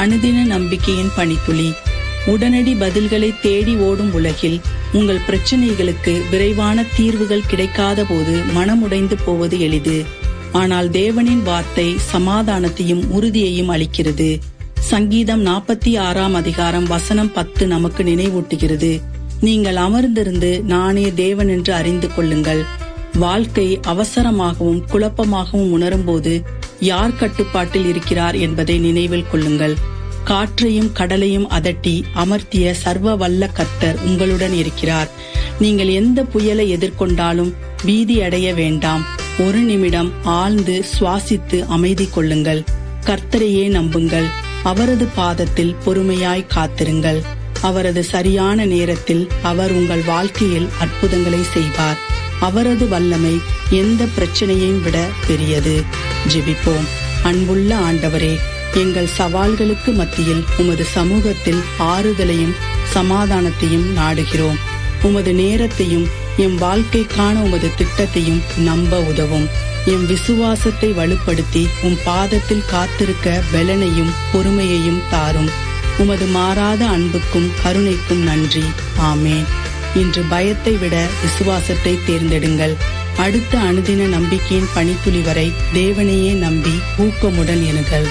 அனுதின நம்பிக்கையின் பணித்துளி உடனடி பதில்களை தேடி ஓடும் உலகில் உங்கள் பிரச்சனைகளுக்கு விரைவான தீர்வுகள் கிடைக்காத போது மனமுடைந்து போவது எளிது. ஆனால் தேவனின் வார்த்தை சமாதானத்தையும் உறுதியையும் அளிக்கிறது. சங்கீதம் நாற்பத்தி ஆறாம் அதிகாரம் வசனம் பத்து நமக்கு நினைவூட்டுகிறது. நீங்கள் அமர்ந்திருந்து நானே தேவன் என்று அறிந்து கொள்ளுங்கள். வாழ்க்கை அவசரமாகவும் குழப்பமாகவும் உணரும்போது யார் கட்டுப்பாட்டில் இருக்கிறார் என்பதை நினைவில் கொள்ளுங்கள். காற்றையும் கடலையும் அதட்டி அமர்த்திய சர்வ வல்ல கர்த்தர் உங்களுடன் இருக்கிறார். நீங்கள் எந்த புயலை எதிர்கொண்டாலும் பீதி அடைய வேண்டாம். ஒரு நிமிடம் ஆழ்ந்து சுவாசித்து அமைதி கொள்ளுங்கள். கர்த்தரையே நம்புங்கள். அவரது பாதத்தில் பொறுமையாய் காத்திருங்கள். அவரது சரியான நேரத்தில் அவர் உங்கள் வாழ்க்கையில் அற்புதங்களை செய்வார். அவரது வல்லமை எந்த பிரச்சனையையும் விட பெரியது. ஜெபிப்போம். அன்புள்ள ஆண்டவரே எங்கள் சவால்களுக்கு மத்தியில் உமது சமூகத்தில் ஆறுதலையும் சமாதானத்தையும் நாடுகிறோம். உமது நேரத்தையும் எம் வாழ்க்கைக்கான உமது திட்டத்தையும் நம்ப உதவும். எம் விசுவாசத்தை வலுப்படுத்தி உம் பாதத்தில் காத்திருக்க பலனையும் பொறுமையையும் தாரும். உமது மாறாத அன்புக்கும் கருணைக்கும் நன்றி. ஆமே இன்று பயத்தை விட விசுவாசத்தை தேர்ந்தெடுங்கள். அடுத்த அனுதின நம்பிக்கையின் பணித்துளி வரை தேவனையே நம்பி ஊக்கமுடன் எனுங்கள்